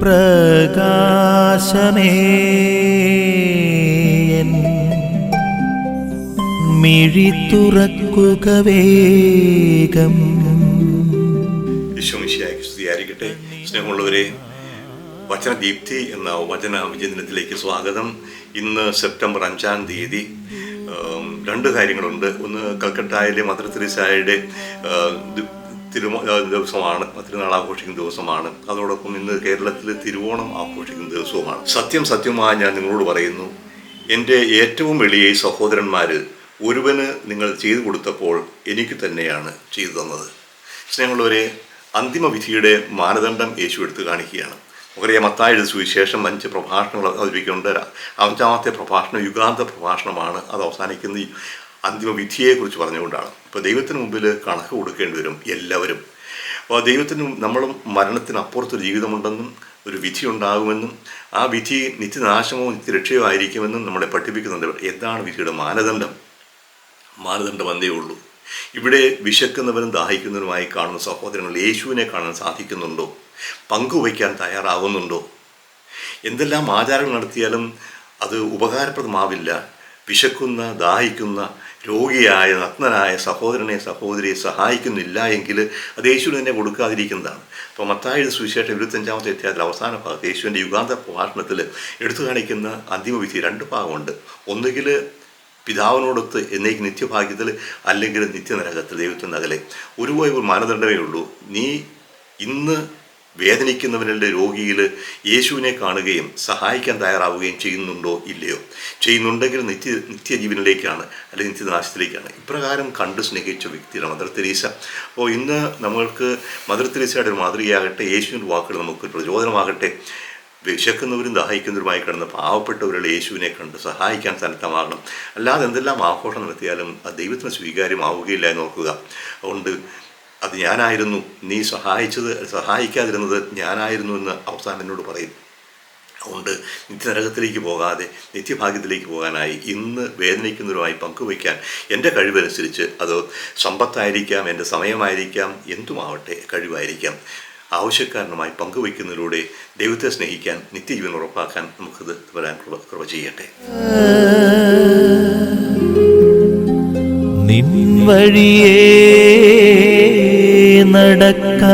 പ്രകാശമേ. മിഴി തുറക്കുക വേഗം. സ്തുതിയായിരിക്കട്ടെ. സ്നേഹമുള്ളവരെ വചനദീപ്തി എന്ന വചന വിചിന്തനത്തിലേക്ക് സ്വാഗതം. ഇന്ന് സെപ്റ്റംബർ അഞ്ചാം തീയതി. രണ്ട് കാര്യങ്ങളുണ്ട്. ഒന്ന് കൽക്കട്ടയിലെ മദർ തെരേസയുടെ തിരുമോ ദിവസമാണ് തിരുനാൾ ആഘോഷിക്കുന്ന ദിവസമാണ്. അതോടൊപ്പം ഇന്ന് കേരളത്തിൽ തിരുവോണം ആഘോഷിക്കുന്ന ദിവസവുമാണ്. സത്യം സത്യമായി ഞാൻ നിങ്ങളോട് പറയുന്നു എന്റെ ഏറ്റവും എളിയ സഹോദരന്മാർ ഒരുവന് നിങ്ങൾ ചെയ്തു കൊടുത്തപ്പോൾ എനിക്ക് തന്നെയാണ് ചെയ്തു തന്നത്. സ്നേഹമുള്ളവരെ അന്തിമ വിധിയുടെ മാനദണ്ഡം യേശു എടുത്തു കാണിക്കുകയാണ്. നമുക്കറിയാം മത്തായുടെ സുവിശേഷം അഞ്ച് പ്രഭാഷണങ്ങൾ അവതരിപ്പിക്കുന്നുണ്ട്. അഞ്ചാമത്തെ പ്രഭാഷണം യുഗാന്ത പ്രഭാഷണമാണ്. അത് അവസാനിക്കുന്ന ഈ അന്തിമ വിധിയെക്കുറിച്ച് പറഞ്ഞുകൊണ്ടാണ്. ഇപ്പോൾ ദൈവത്തിന് മുമ്പിൽ കണക്ക് കൊടുക്കേണ്ടി വരും എല്ലാവരും. അപ്പോൾ ദൈവത്തിന് നമ്മളും മരണത്തിന് അപ്പുറത്തൊരു ജീവിതമുണ്ടെന്നും ഒരു വിധി ഉണ്ടാകുമെന്നും ആ വിധി നിത്യനാശമോ നിത്യരക്ഷയോ ആയിരിക്കുമെന്നും നമ്മളെ പഠിപ്പിക്കുന്നുണ്ട്. എന്താണ് വിധിയുടെ മാനദണ്ഡം? മാനദണ്ഡം എന്തേ ഉള്ളൂ. ഇവിടെ വിശക്കുന്നവരും ദാഹിക്കുന്നവരുമായി കാണുന്ന സഹോദരങ്ങൾ യേശുവിനെ കാണാൻ സാധിക്കുന്നുണ്ടോ? പങ്കുവയ്ക്കാൻ തയ്യാറാകുന്നുണ്ടോ എന്തെല്ലാം ആചാരങ്ങൾ നടത്തിയാലും അത് ഉപകാരപ്രദമാവില്ല. വിശക്കുന്ന ദാഹിക്കുന്ന രോഗിയായ നഗ്നനായ സഹോദരനെ സഹോദരിയെ സഹായിക്കുന്നില്ല എങ്കിൽ അത് യേശുവിന് തന്നെ കൊടുക്കാതിരിക്കുന്നതാണ്. അപ്പോൾ മത്തായുടെ സുവിശേഷം ഇരുപത്തഞ്ചാമത്തെ അധ്യായത്തിൽ അവസാന ഭാഗത്ത് യേശുവിന്റെ യുഗാന്ത പ്രഭാഷണത്തിൽ എടുത്തു കാണിക്കുന്ന അന്തിമവിധി രണ്ട് ഭാഗമുണ്ട്. ഒന്നുകിൽ പിതാവിനോടൊത്ത് എന്നേക്ക് നിത്യഭാഗ്യത്തിൽ അല്ലെങ്കിൽ നിത്യനരകത്തിൽ ദൈവത്തിന്റെ അകലെ. ഒരു പോയ ഒരു മാനദണ്ഡമേ ഉള്ളൂ. നീ ഇന്ന് വേദനിക്കുന്നവരുടെ രോഗിയിൽ യേശുവിനെ കാണുകയും സഹായിക്കാൻ തയ്യാറാവുകയും ചെയ്യുന്നുണ്ടോ ഇല്ലയോ? ചെയ്യുന്നുണ്ടെങ്കിൽ നിത്യ നിത്യജീവനിലേക്കാണ് അല്ലെങ്കിൽ നിത്യനാശത്തിലേക്കാണ്. ഇപ്രകാരം കണ്ട് സ്നേഹിച്ച വ്യക്തിയാണ് മദർ തെരേസ. അപ്പോൾ ഇന്ന് നമ്മൾക്ക് മദർ തെരേസയുടെ ഒരു മാതൃകയാകട്ടെ യേശുവിന്റെ വാക്കുകൾ നമുക്ക് പ്രചോദനമാകട്ടെ. വിശക്കുന്നവരും ദാഹിക്കുന്നവരുമായി കിടന്ന് പാവപ്പെട്ടവരുടെ യേശുവിനെ കണ്ട് സഹായിക്കാൻ സന്നദ്ധമാകണം. അല്ലാതെ എന്തെല്ലാം ആഘോഷം നടത്തിയാലും അത് ദൈവത്തിന് സ്വീകാര്യമാവുകയില്ല എന്ന് ഓർക്കുക. അതുകൊണ്ട് അത് ഞാനായിരുന്നു. നീ സഹായിച്ചത് സഹായിക്കാതിരുന്നത് ഞാനായിരുന്നു എന്ന് അവസാനം എന്നോട് പറയും. അതുകൊണ്ട് നിത്യനരകത്തിലേക്ക് പോകാതെ നിത്യഭാഗ്യത്തിലേക്ക് പോകാനായി ഇന്ന് വേദനിക്കുന്നവരുമായി പങ്കുവയ്ക്കാൻ എന്റെ കഴിവനുസരിച്ച് അത് സമ്പത്തായിരിക്കാം എന്റെ സമയമായിരിക്കാം എന്തുമാവട്ടെ കഴിവായിരിക്കാം. ആവശ്യക്കാരനുമായി പങ്കുവയ്ക്കുന്നതിലൂടെ ദൈവത്തെ സ്നേഹിക്കാൻ നിത്യജീവൻ ഉറപ്പാക്കാൻ നമുക്കത് വരാൻ കൃപ ചെയ്യട്ടെ. നിൻ വഴിയേ നടക്ക